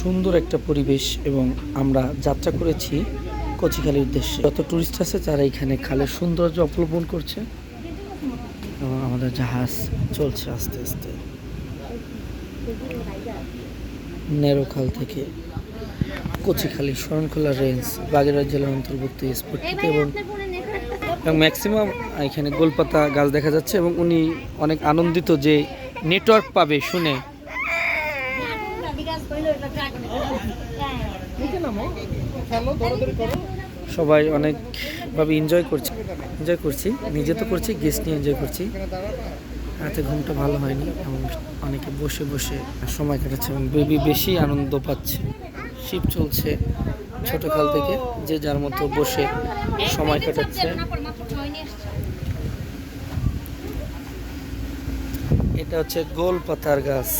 সুন্দর একটা পরিবেশ এবং আমরা যাত্রা করেছি কচিখালির উদ্দেশ্যে। যত টুরিস্ট আছে তারা এখানে খালের সৌন্দর্য অবলম্বন করছে। এবং আমাদের জাহাজ চলছে আস্তে আস্তে। নেরোখাল থেকে কচিখালি শরণখোলা রেঞ্জ বাগেরহাট জেলার অন্তর্ভুক্ত স্পটটিতে এবং এবং ম্যাক্সিমাম এখানে গোলপাতা গাছ দেখা যাচ্ছে এবং উনি অনেক আনন্দিত যে নেটওয়ার্ক পাবে শুনে সবাই অনেকভাবে এনজয় করছে এনজয় করছি। নিজে তো করছি গেস্ট নিয়ে এনজয় করছি। রাতে ঘুমটা ভালো হয়নি এবং অনেকে বসে বসে সময় কাটাচ্ছে এবং বেবি বেশি আনন্দ পাচ্ছে। শিপ চলছে ছোট কাল থেকে যে যার মতো বসে সময় কাটাচ্ছে। এটা হচ্ছে গোল পাতার গাছ।